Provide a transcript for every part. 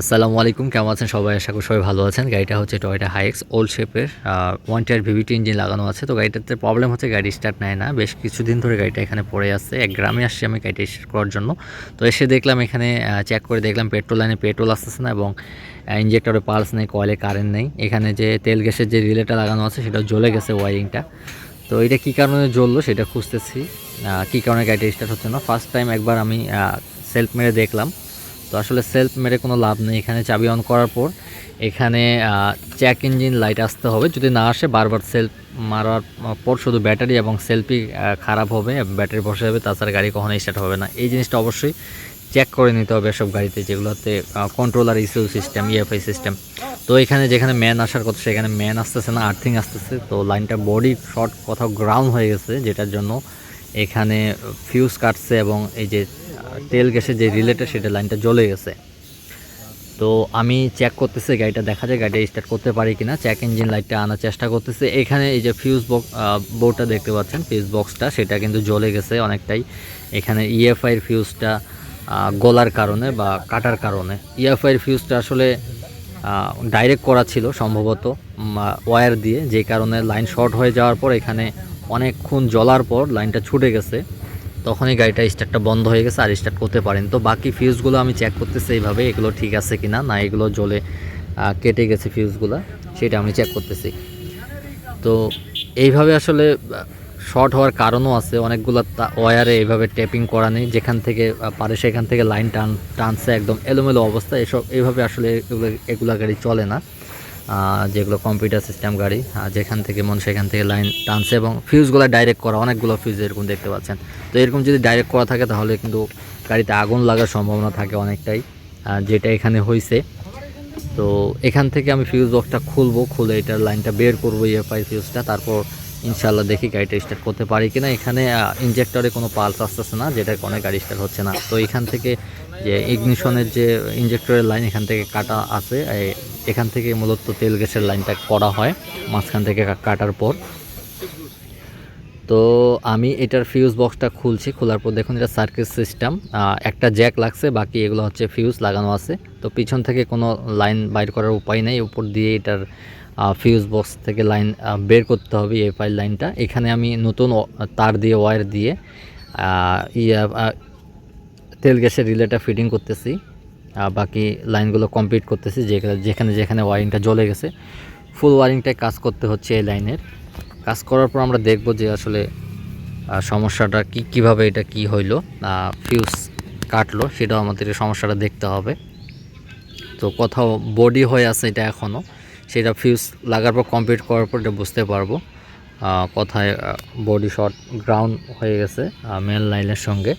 আসসালামু আলাইকুম, কেমন আছেন সবাই? আশা করি সবাই ভালো আছেন। গাড়িটা হচ্ছে টয়টা হাইক্স ওল্ড শেপের ওয়ান টায়ার ভিভিটি ইঞ্জিন লাগানো আছে। তো গাড়িটাতে প্রবলেম হচ্ছে গাড়ি স্টার্ট নেয় না। বেশ কিছুদিন ধরে গাড়িটা এখানে পড়ে আছে। এক গ্রামে আসছি আমি গাড়িটা স্টার্ট করার জন্য। তো এসে দেখলাম এখানে চেক করে দেখলাম পেট্রোল লাইনে পেট্রোল আসতেছে না এবং ইঞ্জেক্টরে পালস নেই কয়েলে কারেন্ট নেই। এখানে যে তেল গ্যাসের যে রিলেটা লাগানো আছে, সেটা জ্বলে গেছে ওয়ারিংটা তো এটা কী কারণে জ্বললো সেটা খুঁজতেছি। কী কারণে গাড়িটা স্টার্ট হচ্ছে না? ফার্স্ট টাইম একবার আমি সেলফ মেরে দেখলাম। তো আসলে সেলফ মেরে কোনো লাভ নেই। এখানে চাবি অন করার পর এখানে চেক ইঞ্জিন লাইট আসতে হবে। যদি না আসে, বারবার সেলফ মারার পর শুধু ব্যাটারি এবং সেলফি খারাপ হবে ব্যাটারি বসে যাবে। তাছাড়া গাড়ি কখনো স্টার্ট হবে না। এই জিনিসটা অবশ্যই চেক করে নিতে হবে এসব গাড়িতে, যেগুলোতে controller ECU system EFI system তো এখানে যেখানে ম্যান আসার কথা, সেখানে ম্যান আসতেছে না আর্থিং আসতেছে। তো লাইনটা বডি শর্ট কোথাও গ্রাউন্ড হয়ে গেছে, যেটার জন্য এখানে ফিউজ কাটছে এবং এই যে তেল গ্যাসের যে রিলেটা, সেটা লাইনটা জ্বলে গেছে। তো আমি চেক করতেছি, গাড়িটা দেখা যায় গাড়িটা স্টার্ট করতে পারি কিনা। চেক ইঞ্জিন লাইটটা আনার চেষ্টা করতেছি। এখানে এই যে ফিউজ বক্স বোর্ডটা দেখতে পাচ্ছেন ফিউজ বক্সটা সেটা কিন্তু জ্বলে গেছে অনেকটাই। এখানে ইএফআইয়ের ফিউজটা গলার কারণে বা কাটার কারণে। ইএফআইয়ের ফিউজটা আসলে ডাইরেক্ট করা ছিল সম্ভবত ওয়্যার দিয়ে। যে কারণে লাইন শর্ট হয়ে যাওয়ার পর এখানে অনেকক্ষণ জ্বলার পর লাইনটা ছুটে গেছে। তখনই গাড়িটা স্টার্টটা বন্ধ হয়ে গেছে আর স্টার্ট করতে পারেন। তো বাকি ফিউজগুলো আমি চেক করতেছি এইভাবে, এগুলো ঠিক আছে কিনা? না, এগুলো জ্বলে কেটে গেছে ফিউজগুলো সেটা আমি চেক করতেছি। তো এইভাবে আসলে শর্ট হওয়ার কারণও আছে। অনেকগুলো ওয়্যারে এইভাবে ট্যাপিং করা নেই। যেখান থেকে পারে সেখান থেকে লাইন টান, টানছে, একদম এলোমেলো অবস্থা এসব, এইভাবে আসলে এগুলো এগুলো গাড়ি চলে না। যেগুলো কম্পিউটার সিস্টেম গাড়ি যেখান থেকে মন সেখান থেকে লাইন টানছে এবং ফিউজগুলো ডাইরেক্ট করা, অনেকগুলো ফিউজ এরকম দেখতে পাচ্ছেন। তো এরকম যদি ডাইরেক্ট করা থাকে, তাহলে কিন্তু গাড়িতে আগুন লাগার সম্ভাবনা থাকে অনেকটাই যেটা এখানে হয়েছে তো এখান থেকে আমি ফিউজ বক্সটা খুলবো, খুলে এটার লাইনটা বের করব ইএফআই ফিউজটা তারপর ইনশাল্লাহ দেখি গাড়িটা স্টার্ট করতে পারি কিনা। এখানে ইনজেক্টরে কোনো পালস আসতেছে না, যেটা অনেক গাড়ি স্টার্ট হচ্ছে না। তো এখান থেকে যে ইগনিশনের যে ইঞ্জেক্টরের লাইন এখান থেকে কাটা আছে এখান থেকে মূলত তেল গ্যাসের লাইনটা করা হয়, মাঝখান থেকে কাটার পর। তো আমি এটার ফিউজ বক্সটা খুলছি, খোলার পর দেখুন এটা সার্কিট সিস্টেম একটা জ্যাক লাগছে, বাকি এগুলো হচ্ছে ফিউজ লাগানো আছে। তো পিছন থেকে কোনো লাইন বাইর করার উপায় নেই, উপর দিয়ে এটার ফিউজ বক্স থেকে লাইন বের করতে হবে এফআই লাইনটা এখানে আমি নতুন তার দিয়ে ওয়্যার দিয়ে তেল গ্যাসের রিলেটা ফিটিং করতেছি বাকি লাইনগুলো কমপ্লিট করতেছি যেখানে যেখানে ওয়ারিংটা জ্বলে গেছে। ফুল ওয়ারিংটায় কাজ করতে হচ্ছে এই লাইনের কাজ করার পর আমরা দেখব যে আসলে সমস্যাটা কি কীভাবে এটা কি হইল ফিউজ কাটলো, সেটাও আমাদের সমস্যাটা দেখতে হবে। তো কোথাও বডি হয়ে আছে এটা এখনও সেটা ফিউজ লাগার পর কমপ্লিট করার পর এটা বুঝতে পারব। কোথায় বডি শর্ট গ্রাউন্ড হয়ে গেছে মেন লাইনের সঙ্গে।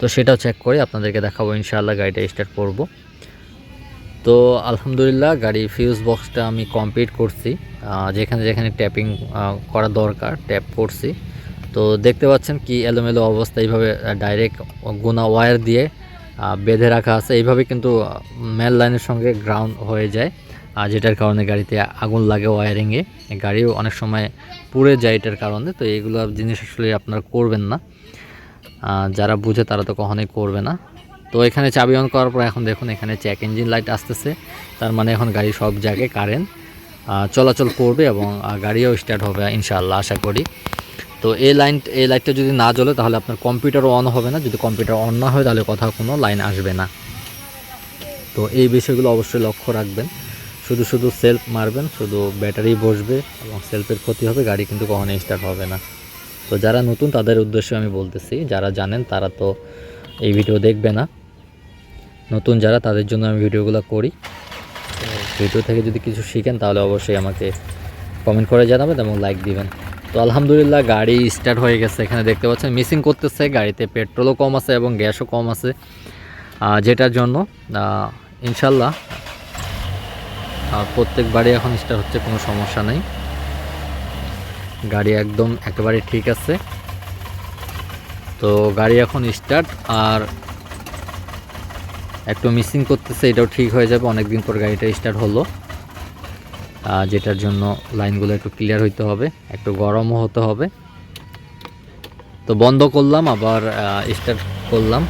তো সেটাও চেক করে আপনাদেরকে দেখাবো, ইনশাআল্লাহ গাড়িটা স্টার্ট করব। তো আলহামদুলিল্লাহ গাড়ি ফিউজ বক্সটা আমি কমপ্লিট করছি। যেখানে যেখানে ট্যাপিং করা দরকার ট্যাপ করছি। তো দেখতে পাচ্ছেন কি এলোমেলো অবস্থা, এইভাবে ডাইরেক্ট গোনা ওয়্যার দিয়ে বেঁধে রাখা আছে। এইভাবে কিন্তু মেল লাইনের সঙ্গে গ্রাউন্ড হয়ে যায়। আর যেটার কারণে গাড়িতে আগুন লাগে ওয়ারিংয়ে গাড়িও অনেক সময় পুড়ে যায় এটার কারণে। তো এইগুলো জিনিস আসলে আপনারা করবেন না। যারা বুঝে তারা তো কখনোই করবে না। তো এখানে চাবি অন করার পর এখন দেখুন এখানে চেক ইঞ্জিন লাইট আসতেছে। তার মানে এখন গাড়ি সব জায়গায় কারেন্ট চলাচল করবে এবং গাড়িও স্টার্ট হবে ইনশাআল্লাহ, আশা করি। তো এই লাইন এই লাইটটা যদি না জ্বলে তাহলে আপনার কম্পিউটারও অন হবে না। যদি কম্পিউটার অন না হয় তাহলে কোথাও কোনো লাইন আসবে না। তো এই বিষয়গুলো অবশ্যই লক্ষ্য রাখবেন। শুধু শুধু সেলফ মারবেন, শুধু ব্যাটারি বসবে এবং সেলফের ক্ষতি হবে, গাড়ি কিন্তু কখনোই স্টার্ট হবে না। তো যারা নতুন, তাদের উদ্দেশ্যে আমি বলতেছি, যারা জানেন তারা তো এই ভিডিও দেখবে না। নতুন যারা, তাদের জন্য আমি ভিডিওগুলো করি। ভিডিও থেকে যদি কিছু শিখেন, তাহলে অবশ্যই আমাকে কমেন্ট করে জানাবেন এবং লাইক দিবেন। তো আলহামদুলিল্লাহ, গাড়ি স্টার্ট হয়ে গেছে। এখানে দেখতে পাচ্ছেন মিসিং করতেছে। গাড়িতে পেট্রোলও কম আছে এবং গ্যাসও কম আছে। যেটার জন্য ইনশাল্লাহ প্রত্যেকবারই এখন স্টার্ট হচ্ছে, কোনো সমস্যা নেই। গাড়ি একদম একেবারে ঠিক আছে। তো গাড়ি এখন স্টার্ট আর একটু মিসিং করতেছে, এটাও ঠিক হয়ে যাবে অনেক দিন পর গাড়িটা স্টার্ট হলো। যেটার জন্য লাইনগুলো একটু ক্লিয়ার হইতে হবে, একটু গরমও হতে হবে। তো বন্ধ করলাম, আবার স্টার্ট করলাম।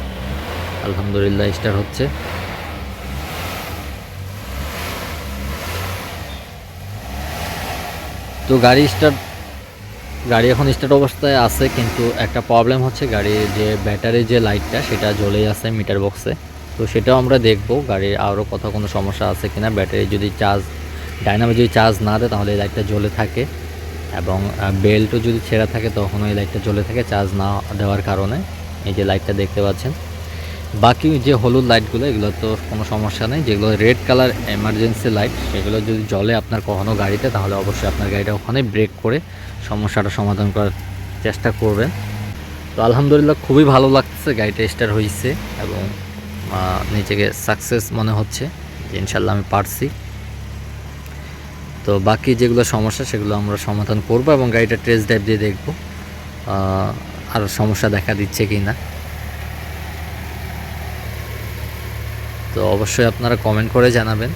আলহামদুলিল্লাহ স্টার্ট হচ্ছে। তো গাড়ি স্টার্ট গাড়ি এখন স্টার্ট অবস্থায় আছে, কিন্তু একটা প্রবলেম হচ্ছে গাড়ির যে ব্যাটারি যে লাইটটা সেটা জ্বলেই আছে মিটার বক্সে তো সেটাও আমরা দেখব, গাড়ির আরও কোথাও কোনো সমস্যা আছে কি না ব্যাটারি যদি চার্জ ডাইনামে যদি চার্জ না দেয়, তাহলে এই লাইটটা জ্বলে থাকে। এবং বেল্টও যদি ছেঁড়া থাকে তখন এই লাইটটা জ্বলে থাকে চার্জ না দেওয়ার কারণে। এই যে লাইটটা দেখতে পাচ্ছেন। বাকি যে হলুদ লাইটগুলো এগুলো তো কোনো সমস্যা নেই। যেগুলো রেড কালার এমার্জেন্সি লাইট সেগুলো যদি জ্বলে আপনার কখনো গাড়িতে, তাহলে অবশ্যই আপনার গাড়িটা ওখানে ব্রেক করে সমস্যাটা সমাধান করার চেষ্টা করবেন। তো আলহামদুলিল্লাহ খুবই ভালো লাগছে গাড়িটা স্টার্ট হয়েছে এবং নিজেকে সাকসেস মনে হচ্ছে যে ইনশাল্লাহ আমি পারছি। তো বাকি যেগুলো সমস্যা, সেগুলো আমরা সমাধান করব এবং গাড়িটা টেস্ট ড্রাইভ দিয়ে দেখব আর সমস্যা দেখা দিচ্ছে কি না তো অবশ্যই আপনারা কমেন্ট করে জানাবেন।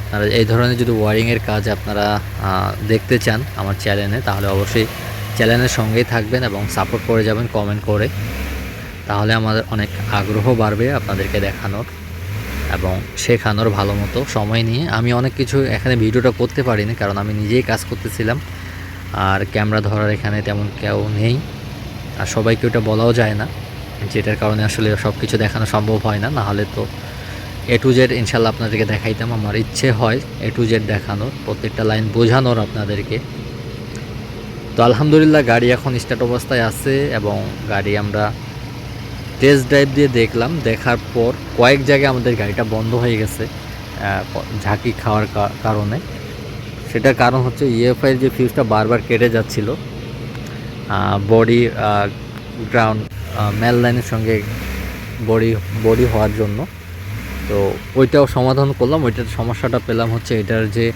আপনারা এই ধরনের যদি ওয়ারিংয়ের কাজ আপনারা দেখতে চান আমার চ্যানেলে তাহলে অবশ্যই চ্যানেলের সঙ্গেই থাকবেন এবং সাপোর্ট করে যাবেন কমেন্ট করে। তাহলে আমাদের অনেক আগ্রহ বাড়বে আপনাদেরকে দেখানোর এবং শেখানোর ভালো মতো সময় নিয়ে। আমি অনেক কিছু এখানে ভিডিওটা করতে পারিনি কারণ আমি নিজেই কাজ করতেছিলাম। আর ক্যামেরা ধরার এখানে তেমন কেউ নেই। আর সবাইকে ওটা বলাও যায় না। যেটার কারণে আসলে সব কিছু দেখানো সম্ভব হয় না। নাহলে তো এ টু জেড ইনশাল্লাহ আপনাদেরকে দেখাইতাম, আমার ইচ্ছে হয় এ টু জেড দেখানোর, প্রত্যেকটা লাইন বোঝানোর আপনাদেরকে। তো আলহামদুলিল্লাহ, গাড়ি এখন স্টার্ট অবস্থায় আছে এবং গাড়ি আমরা টেস্ট ড্রাইভ দিয়ে দেখলাম। দেখার পর কয়েক জায়গায় আমাদের গাড়িটা বন্ধ হয়ে গেছে ঝাঁকি খাওয়ার কারণে। সেটার কারণ হচ্ছে ইএফআইয়ের যে ফিউজটা বারবার কেটে যাচ্ছিল বডি গ্রাউন্ড মেল লাইনের সঙ্গে বডি বডি হওয়ার জন্য। তো ওইটাও সমাধান করলাম, ওইটার সমস্যাটা পেলাম হচ্ছে এটার যে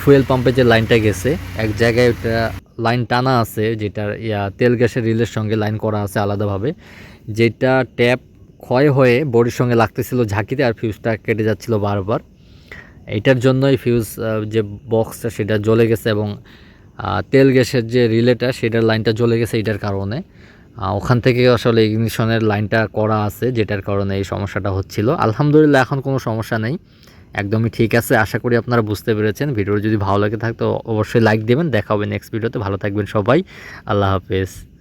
ফুয়েল পাম্পের যে লাইনটা গেছে, এক জায়গায় ওটা লাইন টানা আছে যেটার, ইয়া, তেল গ্যাসের রিলের সঙ্গে লাইন করা আছে আলাদাভাবে, যেটা ট্যাপ ক্ষয় হয়ে বডির সঙ্গে লাগতেছিল ঝাঁকিতে আর ফিউজটা কেটে যাচ্ছিল বারবার। এইটার জন্যই ফিউজ যে বক্সটা সেটা জ্বলে গেছে এবং তেল গ্যাসের যে রিলেটা সেটার লাইনটা জ্বলে গেছে এটার কারণে। ওখান থেকে আসলে ইগনিশনের লাইনটা করা আছে, যেটার কারণে এই সমস্যাটা হচ্ছিল। আলহামদুলিল্লাহ, এখন কোনো সমস্যা নেই। একদমই ঠিক আছে, আশা করি আপনারা বুঝতে পেরেছেন। ভিডিও যদি ভালো লাগে থাকতো অবশ্যই লাইক দেবেন। দেখা হবে নেক্সট ভিডিওতে ভালো থাকবেন সবাই। আল্লাহ হাফেজ।